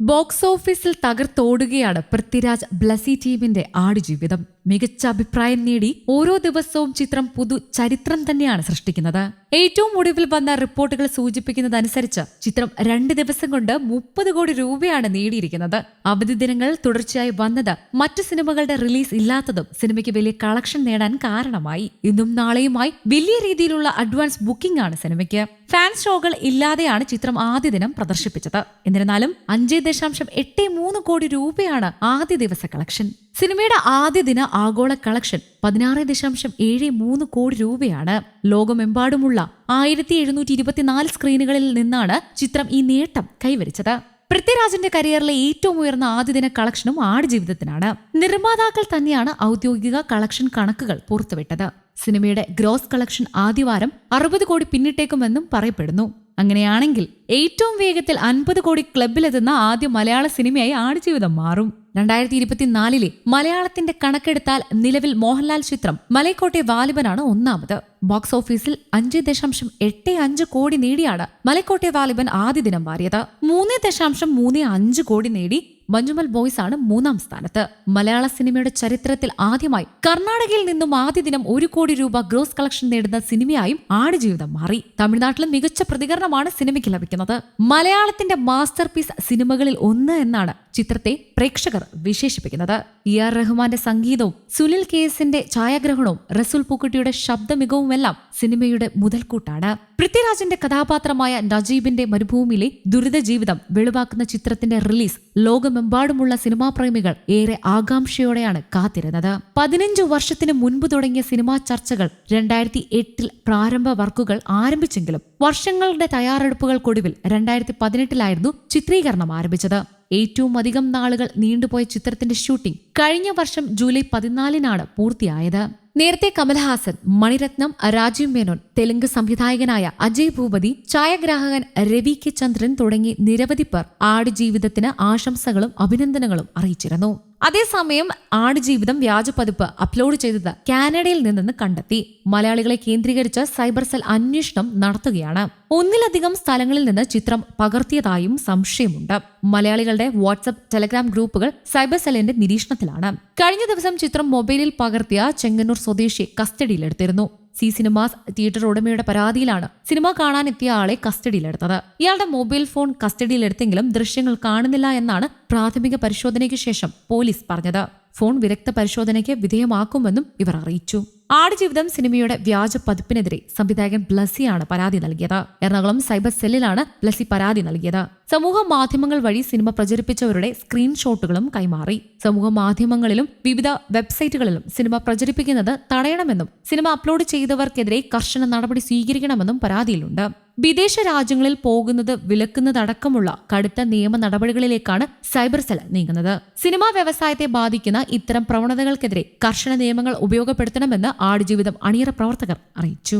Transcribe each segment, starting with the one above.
Box ഓഫീസിൽ തകർത്തോടുകയാണ് പൃഥ്വിരാജ് ബ്ലസി ടീമിന്റെ ആടുജീവിതം. മികച്ച അഭിപ്രായം നേടി ഓരോ ദിവസവും ചിത്രം പുതു ചരിത്രം തന്നെയാണ് സൃഷ്ടിക്കുന്നത്. ഏറ്റവും ഒടുവിൽ വന്ന റിപ്പോർട്ടുകൾ സൂചിപ്പിക്കുന്നതനുസരിച്ച് ചിത്രം രണ്ട് ദിവസം കൊണ്ട് മുപ്പത് കോടി രൂപയാണ് നേടിയിരിക്കുന്നത്. അവധി ദിനങ്ങൾ തുടർച്ചയായി വന്നത് മറ്റു സിനിമകളുടെ റിലീസ് ഇല്ലാത്തതും സിനിമയ്ക്ക് വലിയ കളക്ഷൻ നേടാൻ കാരണമായി. ഇന്നും നാളെയുമായി വലിയ രീതിയിലുള്ള അഡ്വാൻസ് ബുക്കിംഗ് ആണ് സിനിമയ്ക്ക്. ഫാൻ ഷോകൾ ഇല്ലാതെയാണ് ചിത്രം ആദ്യ ദിനം പ്രദർശിപ്പിച്ചത്. എന്നിരുന്നാലും അഞ്ച് ദശാംശം എട്ട് മൂന്ന് കോടി രൂപയാണ് ആദ്യ ദിവസ കളക്ഷൻ. സിനിമയുടെ ആദ്യ ദിന ആഗോള കളക്ഷൻ പതിനാറ് ദശാംശം ഏഴ് മൂന്ന് കോടി രൂപയാണ്. ലോകമെമ്പാടുമുള്ള ആയിരത്തി എഴുന്നൂറ്റി ഇരുപത്തിനാല് സ്ക്രീനുകളിൽ നിന്നാണ് ചിത്രം ഈ നേട്ടം കൈവരിച്ചത്. പൃഥ്വിരാജിന്റെ കരിയറിലെ ഏറ്റവും ഉയർന്ന ആദ്യ ദിന കളക്ഷനും ആടുജീവിതത്തിനാണ് നിർമ്മാതാക്കൾ തന്നെയാണ് ഔദ്യോഗിക കളക്ഷൻ കണക്കുകൾ പുറത്തുവിട്ടത്. സിനിമയുടെ ഗ്രോസ് കളക്ഷൻ ആദ്യവാരം അറുപത് കോടി പിന്നിട്ടേക്കുമെന്നും പറയപ്പെടുന്നു. അങ്ങനെയാണെങ്കിൽ ഏറ്റവും വേഗത്തിൽ അൻപത് കോടി ക്ലബിലെത്തുന്ന ആദ്യ മലയാള സിനിമയായി ആടുജീവിതം മാറും. രണ്ടായിരത്തി ഇരുപത്തിനാലിലെ മലയാളത്തിന്റെ കണക്കെടുത്താൽ നിലവിൽ മോഹൻലാൽ ചിത്രം മലൈക്കോട്ടെ വാലിബനാണ് ഒന്നാമത്. ബോക്സ് ഓഫീസിൽ അഞ്ച് ദശാംശം എട്ട് അഞ്ച് കോടി നേടിയാണ് മലക്കോട്ടെ വാലിബൻ ആദ്യ ദിനം മാറിയത്. മൂന്ന് ദശാംശം മൂന്ന് അഞ്ച് കോടി നേടി മഞ്ജുമൽ ബോയ്സ് ആണ് മൂന്നാം സ്ഥാനത്ത്. മലയാള സിനിമയുടെ ചരിത്രത്തിൽ ആദ്യമായി കർണാടകയിൽ നിന്നും ആദ്യ ദിനം ഒരു കോടി രൂപ ഗ്രോസ് കളക്ഷൻ നേടുന്ന സിനിമയായും ആടുജീവിതം മാറി. തമിഴ്നാട്ടിലും മികച്ച പ്രതികരണമാണ് സിനിമയ്ക്ക് ലഭിക്കുന്നത്. മലയാളത്തിന്റെ മാസ്റ്റർ സിനിമകളിൽ ഒന്ന് എന്നാണ് ചിത്രത്തെ പ്രേക്ഷകർ വിശേഷിപ്പിക്കുന്നത്. ഇ ആർ റഹ്മാന്റെ സംഗീതവും സുനിൽ കെ എസിന്റെ ഛായാഗ്രഹണവും റസുൽ പൂക്കുട്ടിയുടെ ശബ്ദമികവുമെല്ലാം സിനിമയുടെ മുതൽക്കൂട്ടാണ്. പൃഥ്വിരാജിന്റെ കഥാപാത്രമായ നജീബിന്റെ മരുഭൂമിയിലെ ദുരിത ജീവിതം വെളിവാക്കുന്ന ചിത്രത്തിന്റെ റിലീസ് ലോകമെമ്പാടുമുള്ള സിനിമാ പ്രേമികൾ ഏറെ ആകാംക്ഷയോടെയാണ് കാത്തിരുന്നത്. പതിനഞ്ചു വർഷത്തിന് മുൻപ് തുടങ്ങിയ സിനിമാ ചർച്ചകൾ രണ്ടായിരത്തി എട്ടിൽ പ്രാരംഭ വർക്കുകൾ ആരംഭിച്ചെങ്കിലും വർഷങ്ങളുടെ തയ്യാറെടുപ്പുകൾക്കൊടുവിൽ രണ്ടായിരത്തി പതിനെട്ടിലായിരുന്നു ചിത്രീകരണം ആരംഭിച്ചത്. ഏറ്റവും അധികം നാളുകൾ നീണ്ടുപോയ ചിത്രത്തിന്റെ ഷൂട്ടിംഗ് കഴിഞ്ഞ വർഷം ജൂലൈ പതിനാലിനാണ് പൂർത്തിയായത്. നേരത്തെ കമൽഹാസൻ മണിരത്നം രാജീവ് മേനോൻ തെലുങ്ക് സംവിധായകനായ അജയ് ഭൂപതി ഛായാഗ്രാഹകൻ രവി കെ ചന്ദ്രൻ തുടങ്ങി നിരവധി പേർ ആടുജീവിതത്തിന് ആശംസകളും അഭിനന്ദനങ്ങളും അറിയിച്ചിരുന്നു. അതേസമയം ആടുജീവിതം വ്യാജപതിപ്പ് അപ്ലോഡ് ചെയ്തത് കാനഡയിൽ നിന്നെന്ന് കണ്ടെത്തി. മലയാളികളെ കേന്ദ്രീകരിച്ച് സൈബർ സെൽ അന്വേഷണം നടത്തുകയാണ്. ഒന്നിലധികം സ്ഥലങ്ങളിൽ നിന്ന് ചിത്രം പകർത്തിയതായും സംശയമുണ്ട്. മലയാളികളുടെ വാട്സപ്പ് ടെലഗ്രാം ഗ്രൂപ്പുകൾ സൈബർ സെല്ലിന്റെ നിരീക്ഷണത്തിലാണ്. കഴിഞ്ഞ ദിവസം ചിത്രം മൊബൈലിൽ പകർത്തിയ ചെങ്ങന്നൂർ സ്വദേശിയെ കസ്റ്റഡിയിലെടുത്തിരുന്നു. സി സിനിമാസ് തിയേറ്റർ ഉടമയുടെ പരാതിയിലാണ് സിനിമ കാണാനെത്തിയ ആളെ കസ്റ്റഡിയിലെടുത്തത്. ഇയാളുടെ മൊബൈൽ ഫോൺ കസ്റ്റഡിയിലെടുത്തെങ്കിലും ദൃശ്യങ്ങൾ കാണുന്നില്ല എന്നാണ് പ്രാഥമിക പരിശോധനയ്ക്ക് ശേഷം പോലീസ് പറഞ്ഞത്. ഫോൺ വിദഗ്ധ പരിശോധനയ്ക്ക് വിധേയമാക്കുമെന്നും ഇവർ അറിയിച്ചു. ആടുജീവിതം സിനിമയുടെ വ്യാജ പതിപ്പിനെതിരെ സംവിധായകൻ ബ്ലസിയാണ് പരാതി നൽകിയത്. എറണാകുളം സൈബർ സെല്ലിലാണ് ബ്ലസി പരാതി നൽകിയത്. സമൂഹ മാധ്യമങ്ങൾ വഴി സിനിമ പ്രചരിപ്പിച്ചവരുടെ സ്ക്രീൻഷോട്ടുകളും കൈമാറി. സമൂഹ മാധ്യമങ്ങളിലും വിവിധ വെബ്സൈറ്റുകളിലും സിനിമ പ്രചരിപ്പിക്കുന്നത് തടയണമെന്നും സിനിമ അപ്ലോഡ് ചെയ്തവർക്കെതിരെ കർശന നടപടി സ്വീകരിക്കണമെന്നും പരാതിയിലുണ്ട്. വിദേശ രാജ്യങ്ങളിൽ പോകുന്നത് വിലക്കുന്നതടക്കമുള്ള കടുത്ത നിയമ നടപടികളിലേക്കാണ് സൈബർ സെൽ നീങ്ങുന്നത്. സിനിമാ വ്യവസായത്തെ ബാധിക്കുന്ന ഇത്തരം പ്രവണതകൾക്കെതിരെ കർശന നിയമങ്ങൾ ഉപയോഗപ്പെടുത്തണമെന്ന് ആടുജീവിതം അണിയറ പ്രവർത്തകർ അറിയിച്ചു.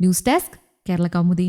News desk Kerala Kaumudi.